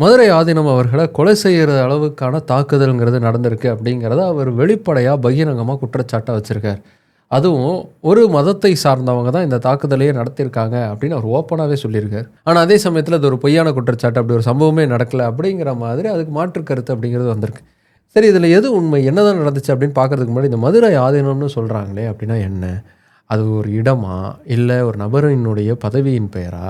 மதுரை ஆதீனம் அவர்களை கொலை செய்கிற அளவுக்கான தாக்குதல்ங்கிறது நடந்திருக்கு அப்படிங்கிறத அவர் வெளிப்படையாக பகிரங்கமாக குற்றச்சாட்டை வச்சுருக்கார். அதுவும் ஒரு மதத்தை சார்ந்தவங்க தான் இந்த தாக்குதலையே நடத்தியிருக்காங்க அப்படின்னு அவர் ஓப்பனாகவே சொல்லியிருக்கார். ஆனால் அதே சமயத்தில் அது ஒரு பொய்யான குற்றச்சாட்டு அப்படி ஒரு சம்பவமே நடக்கலை அப்படிங்கிற மாதிரி அதுக்கு மாற்று கருத்து அப்படிங்கிறது வந்திருக்கு. சரி இதில் எது உண்மை? என்னதான் நடந்துச்சு அப்படின்னு பார்க்கறதுக்கு முன்னாடி இந்த மதுரை ஆதீனம்னு சொல்கிறாங்களே அப்படின்னா என்ன? அது ஒரு இடமா? இல்லை ஒரு நபரினுடைய பதவியின் பெயரா?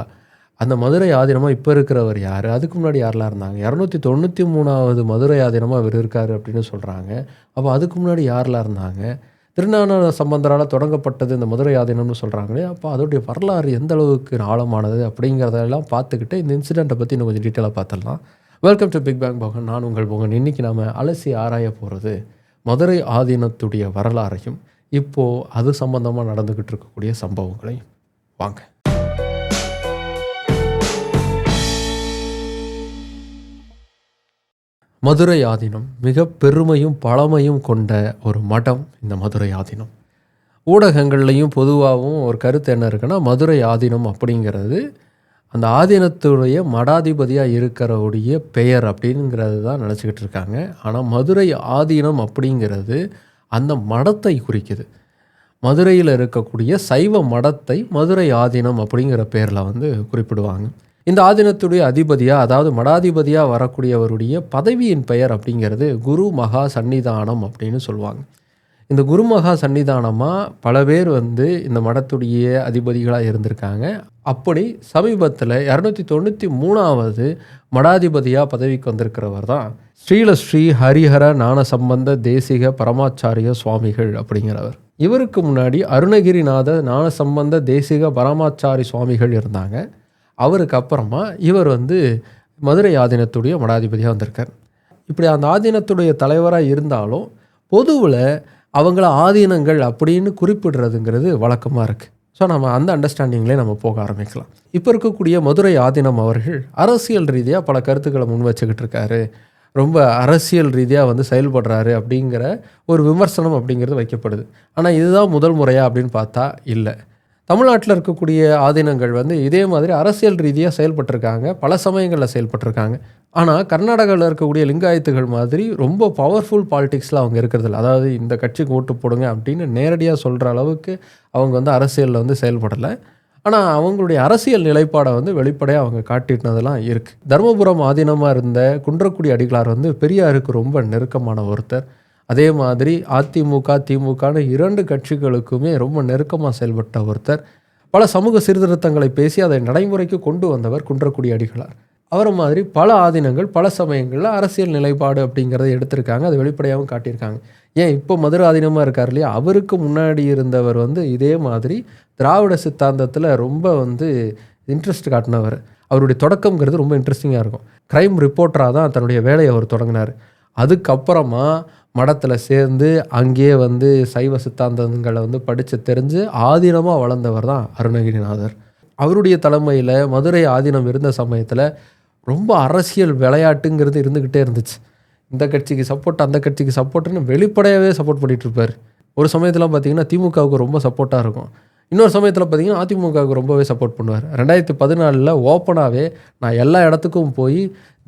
அந்த மதுரை ஆதீனமாக இப்போ இருக்கிறவர் யார்? அதுக்கு முன்னாடி யாரெல்லாம் இருந்தாங்க? இரநூத்தி தொண்ணூற்றி மூணாவது மதுரை ஆதீனமாக அவர் இருக்கார் அப்படின்னு சொல்கிறாங்க அப்போ அதுக்கு முன்னாடி யாரெல்லாம் இருந்தாங்க? திருஞான சம்பந்தரால் தொடங்கப்பட்டது இந்த மதுரை ஆதீனம்னு சொல்கிறாங்களே அப்போ அதோடைய வரலாறு எந்த அளவுக்கு ஆழமானது அப்படிங்கிறதெல்லாம் பார்த்துக்கிட்டு இந்த இன்சிடெண்ட்டை பற்றி இன்னும் கொஞ்சம் டீட்டெயிலாக பார்த்துடலாம். Welcome to big bang Bogan நான் உங்கள் போகன். இன்றைக்கி நாம் அலசி ஆராய போகிறது மதுரை ஆதீனத்துடைய வரலாறையும் இப்போது அது சம்பந்தமாக நடந்துக்கிட்டு இருக்கக்கூடிய சம்பவங்களையும். வாங்க. மதுரை ஆதீனம் மிக பெருமையும் பழமையும் கொண்ட ஒரு மடம் இந்த மதுரை ஆதீனம். ஊடகங்கள்லையும் பொதுவாகவும் ஒரு கருத்து என்ன இருக்குன்னா மதுரை ஆதீனம் அப்படிங்கிறது அந்த ஆதீனத்துடைய மடாதிபதியாக இருக்கிறவுடைய பெயர் அப்படிங்கிறது தான் நினச்சிக்கிட்டு இருக்காங்க. ஆனால் மதுரை ஆதீனம் அப்படிங்கிறது அந்த மடத்தை குறிக்குது. மதுரையில் இருக்கக்கூடிய சைவ மடத்தை மதுரை ஆதீனம் அப்படிங்கிற பேரில் வந்து குறிப்பிடுவாங்க. இந்த ஆதீனத்துடைய அதிபதியாக அதாவது மடாதிபதியாக வரக்கூடியவருடைய பதவியின் பெயர் அப்படிங்கிறது குரு மகா சன்னிதானம் அப்படின்னு சொல்லுவாங்க. இந்த குருமகா சன்னிதானமாக பல பேர் வந்து இந்த மடத்துடைய அதிபதிகளாக இருந்திருக்காங்க. அப்படி சமீபத்தில் இரநூத்தி தொண்ணூற்றி மூணாவது மடாதிபதியாக பதவிக்கு வந்திருக்கிறவர் தான் ஸ்ரீல ஸ்ரீ ஹரிஹர ஞான சம்பந்த தேசிக பரமாச்சாரிய சுவாமிகள் அப்படிங்கிறவர். இவருக்கு முன்னாடி அருணகிரிநாத ஞான சம்பந்த தேசிக பரமாச்சாரி சுவாமிகள் இருந்தாங்க. அவருக்கு அப்புறமா இவர் வந்து மதுரை ஆதீனத்துடைய மடாதிபதியாக வந்திருக்கார். இப்படி அந்த ஆதீனத்துடைய தலைவராக இருந்தாலும் பொதுவில் அவங்கள ஆதீனங்கள் அப்படின்னு குறிப்பிடுறதுங்கிறது வழக்கமாக இருக்குது ஸோ நம்ம அந்த அண்டர்ஸ்டாண்டிங்லேயே நம்ம போக ஆரம்பிக்கலாம். இப்போ இருக்கக்கூடிய மதுரை ஆதீனம் அவர்கள் அரசியல் ரீதியாக பல கருத்துக்களை முன் வச்சுக்கிட்டு இருக்காரு. ரொம்ப அரசியல் ரீதியாக வந்து செயல்படுறாரு அப்படிங்கிற ஒரு விமர்சனம் அப்படிங்கிறது வைக்கப்படுது. ஆனால் இதுதான் முதல் முறையாக அப்படின்னு பார்த்தா இல்லை. தமிழ்நாட்டில் இருக்கக்கூடிய ஆதீனங்கள் வந்து இதே மாதிரி அரசியல் ரீதியாக செயல்பட்டிருக்காங்க. பல சமயங்களில் செயல்பட்டிருக்காங்க. ஆனால் கர்நாடகாவில் இருக்கக்கூடிய லிங்காயத்துகள் மாதிரி ரொம்ப பவர்ஃபுல் பாலிடிக்ஸில் அவங்க இருக்கிறதில்ல. அதாவது இந்த கட்சிக்கு ஓட்டு போடுங்க அப்படின்னு நேரடியாக சொல்கிற அளவுக்கு அவங்க வந்து அரசியலில் வந்து செயல்படலை. ஆனால் அவங்களுடைய அரசியல் நிலைப்பாடை வந்து வெளிப்படையாக அவங்க காட்டினதெல்லாம் இருக்குது தருமபுரம் ஆதீனமாக இருந்த குன்றக்குடி அடிகளார் வந்து பெரியாருக்கு ரொம்ப நெருக்கமான ஒருத்தர். அதே மாதிரி அதிமுக திமுகன்னு இரண்டு கட்சிகளுக்குமே ரொம்ப நெருக்கமாக செயல்பட்ட ஒருத்தர். பல சமூக சீர்திருத்தங்களை பேசி அதை நடைமுறைக்கு கொண்டு வந்தவர் குன்றக்குடி அடிகளார். அவரை மாதிரி பல ஆதீனங்கள் பல சமயங்களில் அரசியல் நிலைப்பாடு அப்படிங்கிறத எடுத்திருக்காங்க. அதை வெளிப்படையாகவும் காட்டியிருக்காங்க. ஏன் இப்போ மதுரை ஆதீனமாக இருக்கார் இல்லையா? அவருக்கு முன்னாடி இருந்தவர் வந்து இதே மாதிரி திராவிட சித்தாந்தத்தில் ரொம்ப வந்து இன்ட்ரெஸ்ட் காட்டினவர். அவருடைய தொடக்கங்கிறது ரொம்ப இன்ட்ரெஸ்டிங்காக இருக்கும். க்ரைம் ரிப்போர்ட்டராக தான் தன்னுடைய வேலையை அவர் தொடங்கினார். அதுக்கப்புறமா மடத்தில் சேர்ந்து அங்கேயே வந்து சைவ சித்தாந்தங்களை வந்து படித்து தெரிஞ்சு ஆதீனமாக வளர்ந்தவர் தான் அருணகிரிநாதர். அவருடைய தலைமையில் மதுரை ஆதீனம் இருந்த சமயத்தில் ரொம்ப அரசியல் விளையாட்டுங்கிறது இருந்துக்கிட்டே இருந்துச்சு. இந்த கட்சிக்கு சப்போர்ட் அந்த கட்சிக்கு சப்போர்ட்டுன்னு வெளிப்படையாகவே சப்போர்ட் பண்ணிகிட்டு இருப்பார். ஒரு சமயத்தில் பார்த்தீங்கன்னா திமுகவுக்கு ரொம்ப சப்போர்ட்டாக இருக்கும். இன்னொரு சமயத்தில் பார்த்தீங்கன்னா அதிமுகவுக்கு ரொம்பவே சப்போர்ட் பண்ணுவார். ரெண்டாயிரத்தி பதினாலில் ஓப்பனாகவே நான் எல்லா இடத்துக்கும் போய்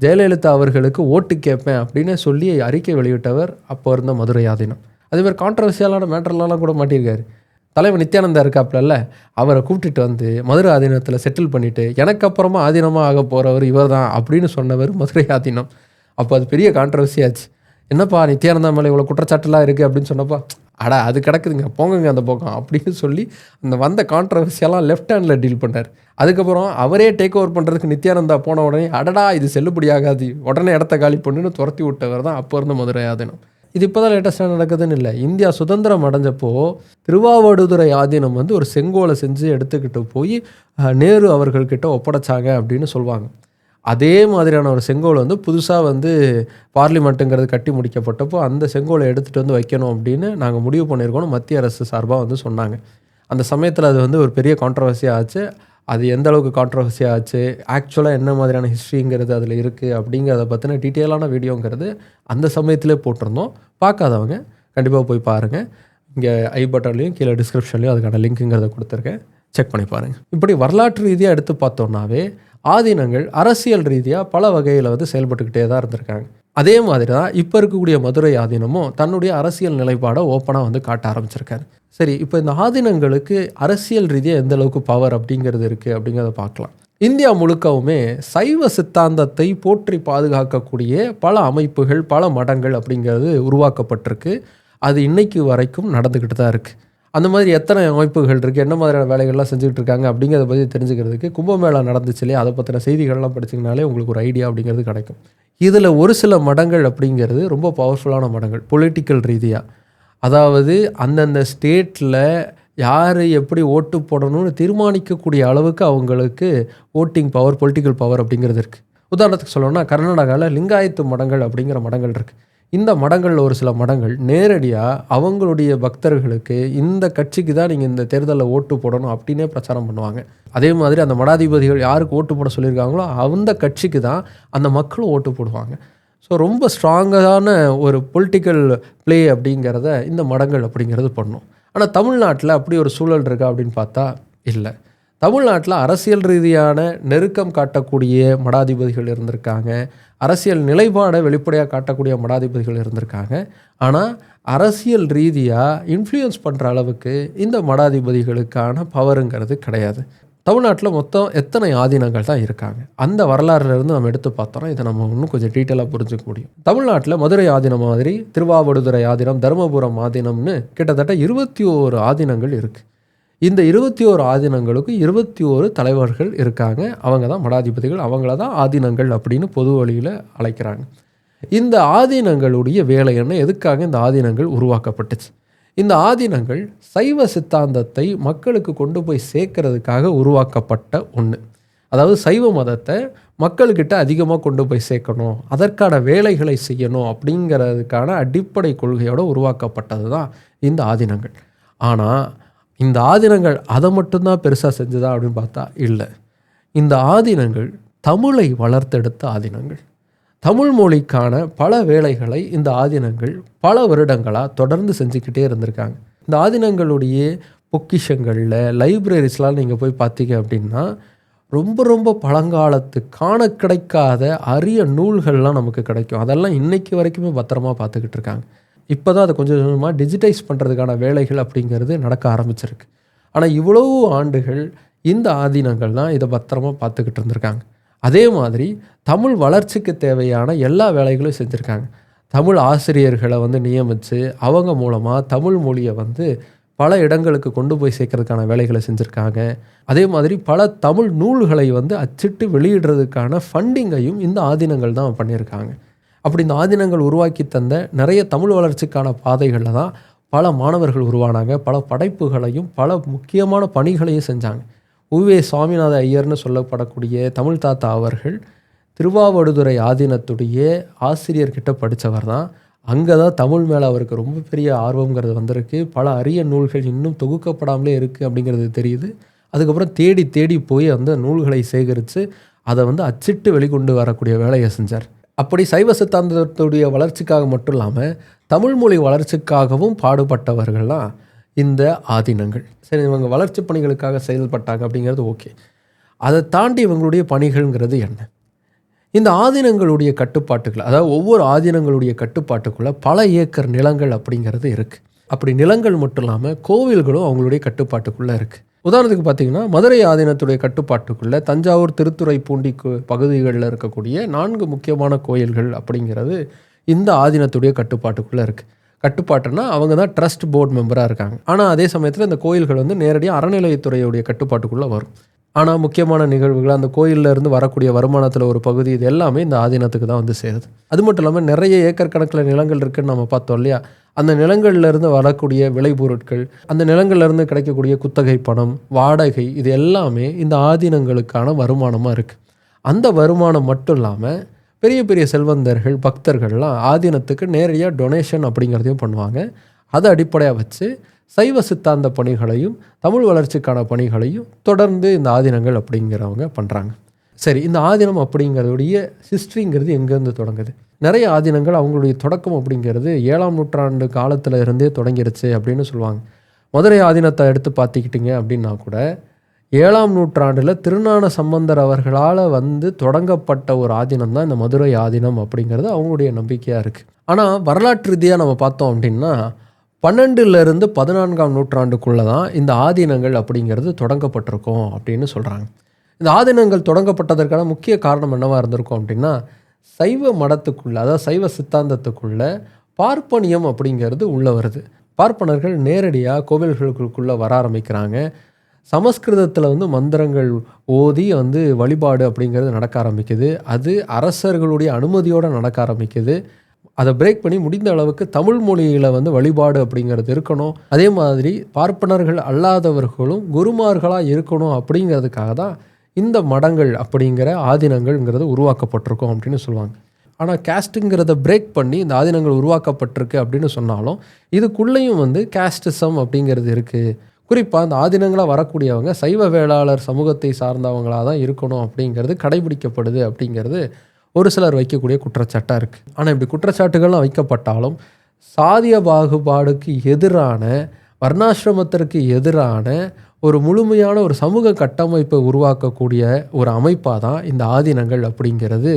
ஜெயலலிதா அவர்களுக்கு ஓட்டு கேட்பேன் அப்படின்னு சொல்லி அறிக்கை வெளியிட்டவர் அப்போ இருந்த மதுரை ஆதீனம். அதேமாதிரி கான்ட்ரவர்சியலான மேட்டர்லாம் கூட மாட்டியிருக்காரு. தலைவர் நித்யானந்தா இருக்காப்புலல்ல அவரை கூப்பிட்டுட்டு வந்து மதுரை ஆதீனத்தில் செட்டில் பண்ணிவிட்டு எனக்கு அப்புறமா ஆதீனமாக ஆக போகிறவர் இவர் தான் அப்படின்னு சொன்னவர் மதுரை ஆதீனம். அப்போ அது பெரிய கான்ட்ரவர்சி ஆச்சு. என்னப்பா நித்யானந்தா மேலே இவ்வளோ குற்றச்சாட்டுலாம் இருக்குது அப்படின்னு சொன்னப்பா அடா அது கிடக்குதுங்க போங்கங்க அந்த பக்கம் அப்படின்னு சொல்லி அந்த வந்த கான்ட்ரவர்சியெல்லாம் லெஃப்ட் ஹேண்டில் டீல் பண்ணார். அதுக்கப்புறம் அவரே டேக் ஓவர் பண்ணுறதுக்கு நித்யானந்தா போன உடனே அடடா இது செல்லுபடி ஆகாது உடனே இடத்த காலி பண்ணுன்னு துரத்தி விட்டவர் தான் அப்போ இருந்த மதுரை ஆதீனம். இது இப்போ தான் லேட்டஸ்ட்டாக நடக்குதுன்னு இல்லை. இந்தியா சுதந்திரம் அடைஞ்சப்போ திருவாவடுதுறை ஆதீனம் வந்து ஒரு செங்கோலை செஞ்சு எடுத்துக்கிட்டு போய் நேரு அவர்கள்கிட்ட ஒப்படைச்சாங்க அப்படின்னு சொல்லுவாங்க. அதே மாதிரியான ஒரு செங்கோல் வந்து புதுசாக வந்து பார்லிமெண்ட்டுங்கிறது கட்டி முடிக்கப்பட்டப்போ அந்த செங்கோலை எடுத்துகிட்டு வந்து வைக்கணும் அப்படின்னு நாங்கள் முடிவு பண்ணியிருக்கோம்னு மத்திய அரசு சார்பாக வந்து சொன்னாங்க. அந்த சமயத்தில் அது வந்து ஒரு பெரிய கான்ட்ரவர்சியாக ஆச்சு. அது எந்த அளவுக்கு கான்ட்ரவர்சியாக ஆச்சு? ஆக்சுவலாக என்ன மாதிரியான ஹிஸ்ட்ரிங்கிறது அதில் இருக்குது அப்படிங்கிறத பற்றின டீட்டெயிலான வீடியோங்கிறது அந்த சமயத்திலே போட்டிருந்தோம். பார்க்காதவங்க கண்டிப்பாக போய் பாருங்கள் இங்கே ஐ பட்டன்லேயும் கீழே டிஸ்கிரிப்ஷன்லையும் அதுக்கான லிங்க்குங்கிறத கொடுத்துருக்கேன். செக் பண்ணி பாருங்கள் இப்படி வரலாற்று ரீதியாக எடுத்து பார்த்தோன்னாவே ஆதீனங்கள் அரசியல் ரீதியாக பல வகையில் வந்து செயல்பட்டுக்கிட்டே தான் இருந்திருக்காங்க. அதே மாதிரி தான் இப்போ இருக்கக்கூடிய மதுரை ஆதீனமும் தன்னுடைய அரசியல் நிலைப்பாடை ஓப்பனாக வந்து காட்ட ஆரம்பிச்சிருக்காரு. சரி இப்போ இந்த ஆதீனங்களுக்கு அரசியல் ரீதியாக எந்த அளவுக்கு பவர் அப்படிங்கிறது இருக்குது அப்படிங்கிறத பார்க்கலாம். இந்தியா முழுக்கவுமே சைவ சித்தாந்தத்தை போற்றி பாதுகாக்கக்கூடிய பல அமைப்புகள் பல மடங்கள் அப்படிங்கிறது உருவாக்கப்பட்டிருக்கு. அது இன்னைக்கு வரைக்கும் நடந்துக்கிட்டு தான் இருக்குது அந்த மாதிரி எத்தனை அமைப்புகள் இருக்குது என்ன மாதிரியான வேலைகள்லாம் செஞ்சுக்கிட்டு இருக்காங்க அப்படிங்கிறத பற்றி தெரிஞ்சுக்கிறதுக்கு கும்பமேளா நடந்துச்சு இல்லையா? அதை பற்றின செய்திகள்லாம் படிச்சிங்கனாலே உங்களுக்கு ஒரு ஐடியா அப்படிங்கிறது கிடைக்கும். இதில் ஒரு சில மடங்கள் அப்படிங்கிறது ரொம்ப பவர்ஃபுல்லான மடங்கள். பொலிட்டிக்கல் ரீதியாக அதாவது அந்தந்த ஸ்டேட்டில் யார் எப்படி ஓட்டு போடணும்னு தீர்மானிக்கக்கூடிய அளவுக்கு அவங்களுக்கு ஓட்டிங் பவர் பொலிட்டிக்கல் பவர் அப்படிங்கிறது இருக்குது உதாரணத்துக்கு சொல்லணும்னா கர்நாடகாவில் லிங்காயத்து மடங்கள் அப்படிங்கிற மடங்கள் இருக்குது இந்த மடங்களில் ஒரு சில மடங்கள் நேரடியாக அவங்களுடைய பக்தர்களுக்கு இந்த கட்சிக்கு தான் நீங்கள் இந்த தேர்தலில் ஓட்டு போடணும் அப்படின்னே பிரச்சாரம் பண்ணுவாங்க. அதே மாதிரி அந்த மடாதிபதிகள் யாருக்கு ஓட்டு போட சொல்லியிருக்காங்களோ அந்த கட்சிக்கு தான் அந்த மக்களும் ஓட்டு போடுவாங்க. ஸோ ரொம்ப ஸ்ட்ராங்கான ஒரு பொலிட்டிக்கல் ப்ளே அப்படிங்கிறத இந்த மடங்கள் அப்படிங்கிறது பண்ணும். ஆனால் தமிழ்நாட்டில் அப்படி ஒரு சூழல் இருக்கா அப்படின்னு பார்த்தா இல்லை. தமிழ்நாட்டில் அரசியல் ரீதியான நெருக்கம் காட்டக்கூடிய மடாதிபதிகள் இருந்திருக்காங்க. அரசியல் நிலைப்பாடை வெளிப்படையாக காட்டக்கூடிய மடாதிபதிகள் இருந்திருக்காங்க. ஆனால் அரசியல் ரீதியாக இன்ஃப்ளூயன்ஸ் பண்ணுற அளவுக்கு இந்த மடாதிபதிகளுக்கான பவருங்கிறது கிடையாது. தமிழ்நாட்டில் மொத்தம் எத்தனை ஆதீனங்கள் தான் இருக்காங்க? அந்த வரலாறுலேருந்து நம்ம எடுத்து பார்த்தோம்னா இதை நம்ம இன்னும் கொஞ்சம் டீட்டெயிலாக புரிஞ்சுக்க முடியும். தமிழ்நாட்டில் மதுரை ஆதீனம் மாதிரி திருவாவடுதுறை ஆதீனம் தருமபுரம் ஆதீனம்னு கிட்டத்தட்ட இருபத்தி ஓரு ஆதீனங்கள் இருக்குது இந்த இருபத்தி ஓரு ஆதீனங்களுக்கு இருபத்தி ஓரு தலைவர்கள் இருக்காங்க. அவங்க தான் மடாதிபதிகள். அவங்கள தான் ஆதீனங்கள் அப்படின்னு பொது வழியில் அழைக்கிறாங்க. இந்த ஆதீனங்களுடைய வேலை என்ன? எதுக்காக இந்த ஆதீனங்கள் உருவாக்கப்பட்டுச்சு? இந்த ஆதீனங்கள் சைவ சித்தாந்தத்தை மக்களுக்கு கொண்டு போய் சேர்க்கறதுக்காக உருவாக்கப்பட்ட ஒன்று அதாவது சைவ மதத்தை மக்கள்கிட்ட அதிகமாக கொண்டு போய் சேர்க்கணும். அதற்கான வேலைகளை செய்யணும் அப்படிங்கிறதுக்கான அடிப்படை கொள்கையோடு உருவாக்கப்பட்டது தான் இந்த ஆதீனங்கள். ஆனால் இந்த ஆதீனங்கள் அதை மட்டும்தான் பெருசாக செஞ்சதா அப்படின்னு பார்த்தா இல்லை. இந்த ஆதீனங்கள் தமிழை வளர்த்தெடுத்த ஆதீனங்கள். தமிழ் மொழிக்கான பல வேலைகளை இந்த ஆதீனங்கள் பல வருடங்களாக தொடர்ந்து செஞ்சுக்கிட்டே இருந்திருக்காங்க. இந்த ஆதீனங்களுடைய பொக்கிஷங்களில் லைப்ரரிஸ்லாம் நீங்கள் போய் பார்த்தீங்க அப்படின்னா ரொம்ப ரொம்ப பழங்காலத்து காண கிடைக்காத அரிய நூல்கள்லாம் நமக்கு கிடைக்கும். அதெல்லாம் இன்றைக்கு வரைக்குமே பத்திரமா பார்த்துக்கிட்டு இருக்காங்க. இப்போ தான் அதை கொஞ்சம் கொஞ்சமாக டிஜிட்டைஸ் பண்ணுறதுக்கான வேலைகள் அப்படிங்கிறது நடக்க ஆரம்பிச்சிருக்கு. ஆனால் இவ்வளவு ஆண்டுகள் இந்த ஆதீனங்கள் தான் இதை பத்திரமா பார்த்துக்கிட்டு இருந்திருக்காங்க. அதே மாதிரி தமிழ் வளர்ச்சிக்கு தேவையான எல்லா வேலைகளும் செஞ்சுருக்காங்க. தமிழ் ஆசிரியர்களை வந்து நியமித்து அவங்க மூலமாக தமிழ் மொழியை வந்து பல இடங்களுக்கு கொண்டு போய் சேர்க்கறதுக்கான வேலைகளை செஞ்சுருக்காங்க. அதே மாதிரி பல தமிழ் நூல்களை வந்து அச்சிட்டு வெளியிடுறதுக்கான ஃபண்டிங்கையும் இந்த ஆதீனங்கள் தான் பண்ணியிருக்காங்க. அப்படி இந்த ஆதீனங்கள் உருவாக்கி தந்த நிறைய தமிழ் வளர்ச்சிக்கான பாதைகளில் தான் பல மாணவர்கள் உருவானாங்க. பல படைப்புகளையும் பல முக்கியமான பணிகளையும் செஞ்சாங்க. உவே சுவாமிநாத ஐயர்னு சொல்லப்படக்கூடிய தமிழ் தாத்தா அவர்கள் திருவாவடுதுறை ஆதீனத்துடைய ஆசிரியர்கிட்ட படித்தவர் தான். அங்கே தான் தமிழ் மேலே அவருக்கு ரொம்ப பெரிய ஆர்வங்கிறது வந்திருக்கு. பல அரிய நூல்கள் இன்னும் தொகுக்கப்படாமலே இருக்குது அப்படிங்கிறது தெரியுது. அதுக்கப்புறம் தேடி தேடி போய் அந்த நூல்களை சேகரித்து அதை வந்து அச்சிட்டு வெளிக்கொண்டு வரக்கூடிய வேலையை செஞ்சார். அப்படி சைவ சித்தாந்தத்துடைய வளர்ச்சிக்காக மட்டும் இல்லாமல் தமிழ் மொழி வளர்ச்சிக்காகவும் பாடுபட்டவர்கள்லாம் இந்த ஆதீனங்கள். சரி இவங்க வளர்ச்சி பணிகளுக்காக செயல்பட்டாங்க அப்படிங்கிறது ஓகே. அதை தாண்டி இவங்களுடைய பணிகள்ங்கிறது என்ன? இந்த ஆதீனங்களுடைய கட்டுப்பாட்டுக்குள்ள அதாவது ஒவ்வொரு ஆதீனங்களுடைய கட்டுப்பாட்டுக்குள்ளே பல ஏக்கர் நிலங்கள் அப்படிங்கிறது இருக்குது அப்படி நிலங்கள் மட்டும் இல்லாமல் கோவில்களும் அவங்களுடைய கட்டுப்பாட்டுக்குள்ளே இருக்குது உதாரணத்துக்கு பார்த்தீங்கன்னா மதுரை ஆதீனத்துடைய கட்டுப்பாட்டுக்குள்ளே தஞ்சாவூர் திருத்துறை பூண்டி பகுதிகளில் இருக்கக்கூடிய நான்கு முக்கியமான கோயில்கள் அப்படிங்கிறது இந்த ஆதீனத்துடைய கட்டுப்பாட்டுக்குள்ளே இருக்குது கட்டுப்பாட்டுனா அவங்க தான் ட்ரஸ்ட் போர்டு மெம்பராக இருக்காங்க. ஆனால் அதே சமயத்தில் இந்த கோயில்கள் வந்து நேரடியாக அறநிலையத்துறையுடைய கட்டுப்பாட்டுக்குள்ளே வரும். ஆனால் முக்கியமான நிகழ்வுகள் அந்த கோயில்ல இருந்து வரக்கூடிய வருமானத்தில் ஒரு பகுதி இது எல்லாமே இந்த ஆதீனத்துக்கு தான் வந்து சேருது. அது மட்டும் இல்லாமல் நிறைய ஏக்கர் கணக்கில் நிலங்கள் இருக்குதுன்னு நம்ம பார்த்தோம் இல்லையா? அந்த நிலங்கள்லேருந்து வரக்கூடிய விளைபொருட்கள் அந்த நிலங்கள்லேருந்து கிடைக்கக்கூடிய குத்தகை பணம் வாடகை இது எல்லாமே இந்த ஆதீனங்களுக்கான வருமானமாக இருக்குது அந்த வருமானம் மட்டும் இல்லாமல் பெரிய பெரிய செல்வந்தர்கள் பக்தர்கள்லாம் ஆதீனத்துக்கு நேரடியாக டொனேஷன் அப்படிங்கிறதையும் பண்ணுவாங்க. அதை அடிப்படையாக வச்சு சைவ சித்தாந்த பணிகளையும் தமிழ் வளர்ச்சிக்கான பணிகளையும் தொடர்ந்து இந்த ஆதீனங்கள் அப்படிங்கிறவங்க பண்ணுறாங்க சரி இந்த ஆதீனம் அப்படிங்கிறதுடைய ஹிஸ்ட்ரிங்கிறது எங்கேருந்து தொடங்குது? நிறைய ஆதீனங்கள் அவங்களுடைய தொடக்கம் அப்படிங்கிறது ஏழாம் நூற்றாண்டு காலத்தில் இருந்தே தொடங்கிருச்சு அப்படின்னு சொல்லுவாங்க. மதுரை ஆதீனத்தை எடுத்து பார்த்துக்கிட்டிங்க அப்படின்னா கூட ஏழாம் நூற்றாண்டில் திருநான சம்பந்தர் அவர்களால் வந்து தொடங்கப்பட்ட ஒரு ஆதீனம் தான் இந்த மதுரை ஆதீனம் அப்படிங்கிறது அவங்களுடைய நம்பிக்கையாக இருக்குது ஆனால் வரலாற்று ரீதியாக நம்ம பார்த்தோம் அப்படின்னா பன்னெண்டுலேருந்து பதினான்காம் நூற்றாண்டுக்குள்ளே தான் இந்த ஆதீனங்கள் அப்படிங்கிறது தொடங்கப்பட்டிருக்கும் அப்படின்னு சொல்கிறாங்க இந்த ஆதீனங்கள் தொடங்கப்பட்டதற்கான முக்கிய காரணம் என்னவாக இருந்திருக்கும் அப்படின்னா சைவ மடத்துக்குள்ளே அதாவது சைவ சித்தாந்தத்துக்குள்ளே பார்ப்பனியம் அப்படிங்கிறது உள்ளே வருது. பார்ப்பனர்கள் நேரடியாக கோவில்களுக்குள்ளே வர ஆரம்பிக்கிறாங்க. சமஸ்கிருதத்தில் வந்து மந்திரங்கள் ஓதி வந்து வழிபாடு அப்படிங்கிறது நடக்க ஆரம்பிக்குது. அது அரசர்களுடைய அனுமதியோடு நடக்க ஆரம்பிக்குது. அதை பிரேக் பண்ணி முடிந்த அளவுக்கு தமிழ் மொழியில் வந்து வழிபாடு அப்படிங்கிறது இருக்கணும். அதே மாதிரி பார்ப்பனர்கள் அல்லாதவர்களும் குருமார்களாக இருக்கணும் அப்படிங்கிறதுக்காக தான் இந்த மடங்கள் அப்படிங்கிற ஆதீனங்கள்ங்கிறது உருவாக்கப்பட்டிருக்கும் அப்படின்னு சொல்லுவாங்க. ஆனால் கேஸ்ட்டுங்கிறத பிரேக் பண்ணி இந்த ஆதீனங்கள் உருவாக்கப்பட்டிருக்கு அப்படின்னு சொன்னாலும் இதுக்குள்ளேயும் வந்து கேஸ்டிசம் அப்படிங்கிறது இருக்குது குறிப்பாக அந்த ஆதீனங்களாக வரக்கூடியவங்க சைவ வேளாளர் சமூகத்தை சார்ந்தவங்களாக தான் இருக்கணும் அப்படிங்கிறது கடைபிடிக்கப்படுது அப்படிங்கிறது ஒரு சிலர் வைக்கக்கூடிய குற்றச்சாட்டாக இருக்குது ஆனால் இப்படி குற்றச்சாட்டுகள்லாம் வைக்கப்பட்டாலும் சாதிய பாகுபாடுக்கு எதிரான வர்ணாசிரமத்திற்கு எதிரான ஒரு முழுமையான ஒரு சமூக கட்டமைப்பை உருவாக்கக்கூடிய ஒரு அமைப்பாக தான் இந்த ஆதீனங்கள் அப்படிங்கிறது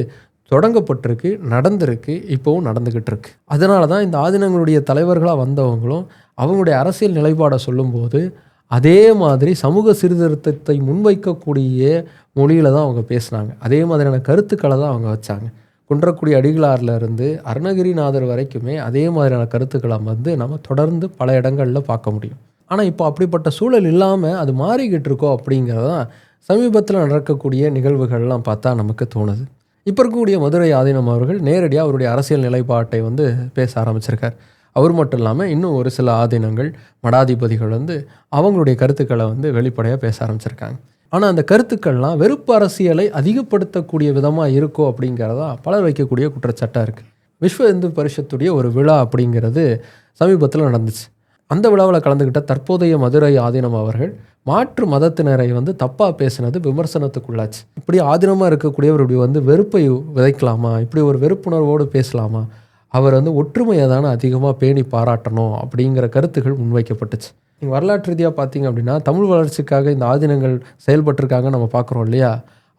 தொடங்கப்பட்டிருக்கு நடந்திருக்கு இப்போவும் நடந்துக்கிட்டு இருக்கு. அதனால தான் இந்த ஆதீனங்களுடைய தலைவர்களாக வந்தவங்களும் அவங்களுடைய அரசியல் நிலைப்பாடை சொல்லும்போது அதே மாதிரி சமூக சீர்திருத்தத்தை முன்வைக்கக்கூடிய மொழியில் தான் அவங்க பேசுனாங்க. அதே மாதிரியான கருத்துக்களை தான் அவங்க வச்சாங்க. குன்றக்குடி அடிகளார்லேருந்து அருணகிரிநாதர் வரைக்குமே அதே மாதிரியான கருத்துக்களை வந்து நம்ம தொடர்ந்து பல இடங்களில் பார்க்க முடியும். ஆனால் இப்போ அப்படிப்பட்ட சூழல் இல்லாமல் அது மாறிக்கிட்டு இருக்கோ அப்படிங்கிறதான் சமீபத்தில் நடக்கக்கூடிய நிகழ்வுகள்லாம் பார்த்தா நமக்கு தோணுது. இப்போ இருக்கக்கூடிய மதுரை ஆதீனம் அவர்கள் நேரடியாக அவருடைய அரசியல் நிலைப்பாட்டை வந்து பேச ஆரம்பிச்சிருக்கார். அவர் மட்டும் இல்லாமல் இன்னும் ஒரு சில ஆதீனங்கள் மடாதிபதிகள் வந்து அவங்களுடைய கருத்துக்களை வந்து வெளிப்படையாக பேச ஆரம்பிச்சிருக்காங்க. ஆனால் அந்த கருத்துக்கள்லாம் வெறுப்பு அரசியலை அதிகப்படுத்தக்கூடிய விதமாக இருக்கோ அப்படிங்கிறதா பலர் வைக்கக்கூடிய குற்றச்சாட்டாக இருக்குது விஸ்வ இந்து பரிஷத்துடைய ஒரு விழா அப்படிங்கிறது சமீபத்தில் நடந்துச்சு. அந்த விழாவில் கலந்துக்கிட்ட தற்போதைய மதுரை ஆதீனம் அவர்கள் மாற்று மதத்தினரை வந்து தப்பாக பேசினது விமர்சனத்துக்குள்ளாச்சு. இப்படி ஆதீனமாக இருக்கக்கூடியவர் இப்படி வந்து வெறுப்பை விதைக்கலாமா? இப்படி ஒரு வெறுப்புணர்வோடு பேசலாமா? அவர் வந்து ஒற்றுமையை தானே அதிகமாக பேணி பாராட்டணும் அப்படிங்கிற கருத்துகள் முன்வைக்கப்பட்டுச்சு. நீங்கள் வரலாற்று ரீதியாக பார்த்தீங்க அப்படின்னா தமிழ் வளர்ச்சிக்காக இந்த ஆதீனங்கள் செயல்பட்டிருக்காங்க நம்ம பார்க்குறோம் இல்லையா?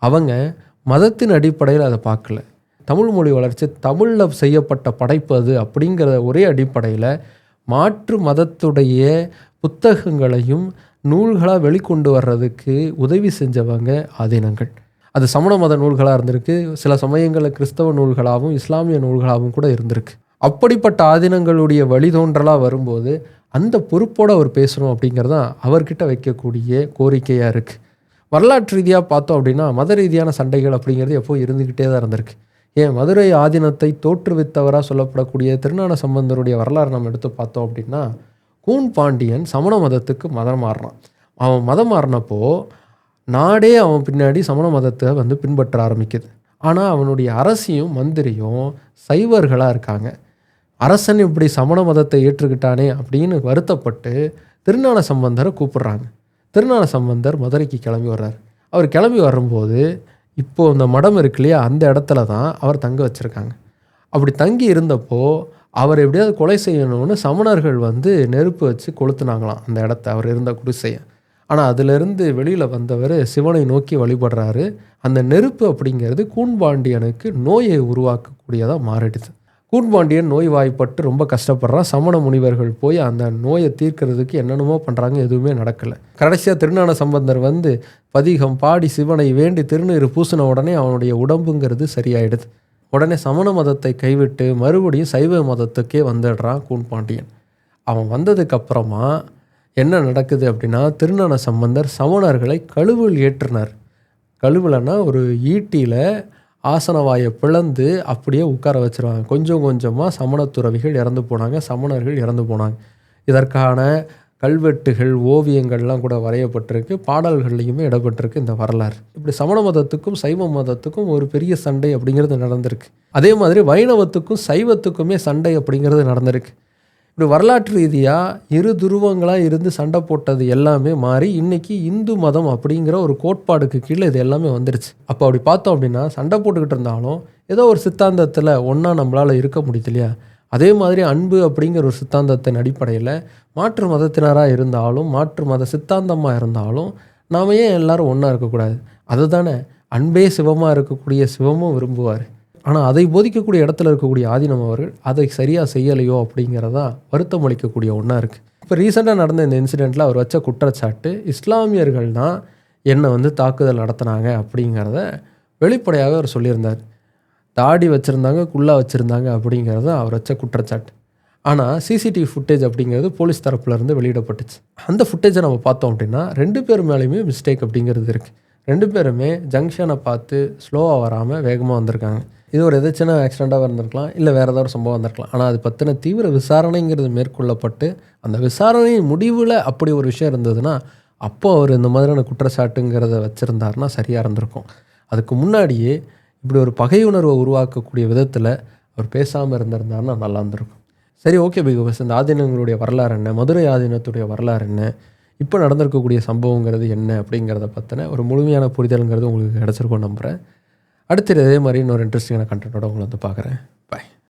அவங்க மதத்தின் அடிப்படையில் அதை பார்க்கல தமிழ் மொழி வளர்ச்சி தமிழில் செய்யப்பட்ட படைப்பு அது அப்படிங்கிற ஒரே அடிப்படையில் மாற்று மதத்துடைய புத்தகங்களையும் நூல்களாக வெளிக்கொண்டு வர்றதுக்கு உதவி செஞ்சவங்க ஆதீனங்கள். அது சமண மத நூல்களாக இருந்திருக்கு. சில சமயங்களில் கிறிஸ்தவ நூல்களாகவும் இஸ்லாமிய நூல்களாகவும் கூட இருந்திருக்கு. அப்படிப்பட்ட ஆதீனங்களுடைய வழிதோன்றலாக வரும்போது அந்த பொறுப்போடு அவர் பேசணும் அப்படிங்கிறது தான் அவர்கிட்ட வைக்கக்கூடிய கோரிக்கையாக இருக்குது வரலாற்று ரீதியாக பார்த்தோம் அப்படின்னா மத ரீதியான சண்டைகள் அப்படிங்கிறது எப்போ இருந்துக்கிட்டே தான் இருந்திருக்கு. ஏன் மதுரை ஆதீனத்தை தோற்றுவித்தவராக சொல்லப்படக்கூடிய திருநான சம்பந்தருடைய வரலாறு நம்ம எடுத்து பார்த்தோம் அப்படின்னா கூன் பாண்டியன் சமண மதத்துக்கு மதம் மாறுறான் அவன் மதம் மாறினப்போ நாடே அவன் பின்னாடி சமண மதத்தை வந்து பின்பற்ற ஆரம்பிக்குது. ஆனால் அவனுடைய அரசியும் மந்திரியும் சைவர்களாக இருக்காங்க. அரசன் இப்படி சமண மதத்தை ஏற்றுக்கிட்டானே அப்படின்னு வருத்தப்பட்டு திருநாள சம்பந்தரை கூப்பிடுறாங்க. திருநாள சம்பந்தர் மதுரைக்கு கிளம்பி வர்றார். அவர் கிளம்பி வரும்போது இப்போது அந்த மடம் இருக்கு இல்லையா அந்த இடத்துல தான் அவர் தங்க வச்சுருக்காங்க. அப்படி தங்கி இருந்தப்போ அவர் எப்படியாவது கொலை செய்யணும்னு சமணர்கள் வந்து நெருப்பு வச்சு கொளுத்துனாங்களாம் அந்த இடத்த அவர் இருந்த குடிசையை. ஆனால் அதிலிருந்து வெளியில் வந்தவர் சிவனை நோக்கி வழிபடுறாரு. அந்த நெருப்பு அப்படிங்கிறது கூண்பாண்டியனுக்கு நோயை உருவாக்கக்கூடியதாக மாறிடுது கூன்பாண்டியன் நோய் வாய்ப்பட்டு ரொம்ப கஷ்டப்படுறான். சமண முனிவர்கள் போய் அந்த நோயை தீர்க்கிறதுக்கு என்னென்னமோ பண்ணுறாங்க எதுவுமே நடக்கலை. கடைசியாக திருநான சம்பந்தர் வந்து பதிகம் பாடி சிவனை வேண்டி திருநீர் பூசின உடனே அவனுடைய உடம்புங்கிறது சரியாயிடுது. உடனே சமண மதத்தை கைவிட்டு மறுபடியும் சைவ மதத்துக்கே வந்துடுறான் கூண்பாண்டியன் அவன் வந்ததுக்கப்புறமா என்ன நடக்குது அப்படின்னா திருஞான சம்பந்தர் சமணர்களை கழுவில் ஏற்றினார். கழுவிலன்னா ஒரு ஈட்டியில் ஆசனவாயை பிளந்து அப்படியே உட்கார வச்சுருவாங்க. கொஞ்சம் கொஞ்சமாக சமணத்துறவிகள் இறந்து போனாங்க. சமணர்கள் இறந்து போனாங்க. இதற்கான கல்வெட்டுகள் ஓவியங்கள்லாம் கூட வரையப்பட்டிருக்கு. பாடல்கள்லையுமே இடப்பட்டிருக்கு இந்த வரலாறு. இப்படி சமண மதத்துக்கும் சைவ மதத்துக்கும் ஒரு பெரிய சண்டை அப்படிங்கிறது நடந்திருக்கு. அதே மாதிரி வைணவத்துக்கும் சைவத்துக்குமே சண்டை அப்படிங்கிறது நடந்திருக்கு. இப்படி வரலாற்று ரீதியாக இரு துருவங்களாக இருந்து சண்டை போட்டது எல்லாமே மாறி இன்றைக்கி இந்து மதம் அப்படிங்கிற ஒரு கோட்பாடுக்கு கீழே இது எல்லாமே வந்துருச்சு. அப்போ அப்படி பார்த்தோம் அப்படின்னா சண்டை போட்டுக்கிட்டு இருந்தாலும் ஏதோ ஒரு சித்தாந்தத்தில் ஒன்றா நம்மளால் இருக்க முடியுது இல்லையா? அதே மாதிரி அன்பு அப்படிங்கிற ஒரு சித்தாந்தத்தின் அடிப்படையில் மாற்று மதத்தினராக இருந்தாலும் மாற்று மத சித்தாந்தமாக இருந்தாலும் நாம ஏன் எல்லாரும் ஒன்றா இருக்கக்கூடாது? அதுதானே அன்பே சிவமாக இருக்கக்கூடிய சிவமும் விரும்புவார். ஆனால் அதை போதிக்கக்கூடிய இடத்துல இருக்கக்கூடிய ஆதீனம் அவர்கள் அதை சரியாக செய்யலையோ அப்படிங்கிறதா வருத்தம் அளிக்கக்கூடிய ஒன்றா இருக்குது இப்போ ரீசெண்டாக நடந்த இந்த இன்சிடெண்ட்டில் அவர் வச்ச குற்றச்சாட்டு இஸ்லாமியர்கள் தான் என்னை வந்து தாக்குதல் நடத்தினாங்க அப்படிங்கிறத வெளிப்படையாக அவர் சொல்லியிருந்தார். தாடி வச்சுருந்தாங்க குள்ளா வச்சுருந்தாங்க அப்படிங்கிறது அவர் வச்ச குற்றச்சாட்டு. ஆனால் சிசிடிவி ஃபுட்டேஜ் அப்படிங்கிறது போலீஸ் தரப்புலேருந்து வெளியிடப்பட்டுச்சு. அந்த ஃபுட்டேஜை நம்ம பார்த்தோம் அப்படின்னா ரெண்டு பேர் மேலேயுமே மிஸ்டேக் அப்படிங்கிறது இருக்குது ரெண்டு பேருமே ஜங்ஷனை பார்த்து ஸ்லோவாக வராமல் வேகமாக வந்திருக்காங்க. இது ஒரு எதாச்சும் ஆக்சிடெண்ட்டாக இருந்திருக்கலாம் இல்லை வேறு ஏதாவது ஒரு சம்பவம் வந்திருக்கலாம். ஆனால் அது பற்றின தீவிர விசாரணைங்கிறது மேற்கொள்ளப்பட்டு அந்த விசாரணையின் முடிவில் அப்படி ஒரு விஷயம் இருந்ததுன்னா அப்போ அவர் இந்த மாதிரியான குற்றச்சாட்டுங்கிறத வச்சுருந்தாருன்னா சரியாக இருந்திருக்கும். அதுக்கு முன்னாடியே இப்படி ஒரு பகை உணர்வை உருவாக்கக்கூடிய விதத்தில் அவர் பேசாமல் இருந்திருந்தாருன்னா நல்லா இருந்திருக்கும். சரி ஓகே பிகாஸ் இந்த ஆதீனங்களுடைய வரலாறு என்ன? மதுரை ஆதீனத்துடைய வரலாறு என்ன? இப்போ நடந்திருக்கக்கூடிய சம்பவங்கிறது என்ன அப்படிங்கிறத பற்றின ஒரு முழுமையான புரிதல்ங்கிறது உங்களுக்கு கிடச்சிருக்கும் நம்புகிறேன் அடுத்து இதே மாதிரி இன்னொரு இன்ட்ரெஸ்டிங்கான கண்டென்ட்டோட உங்களை வந்து பார்க்குறேன்.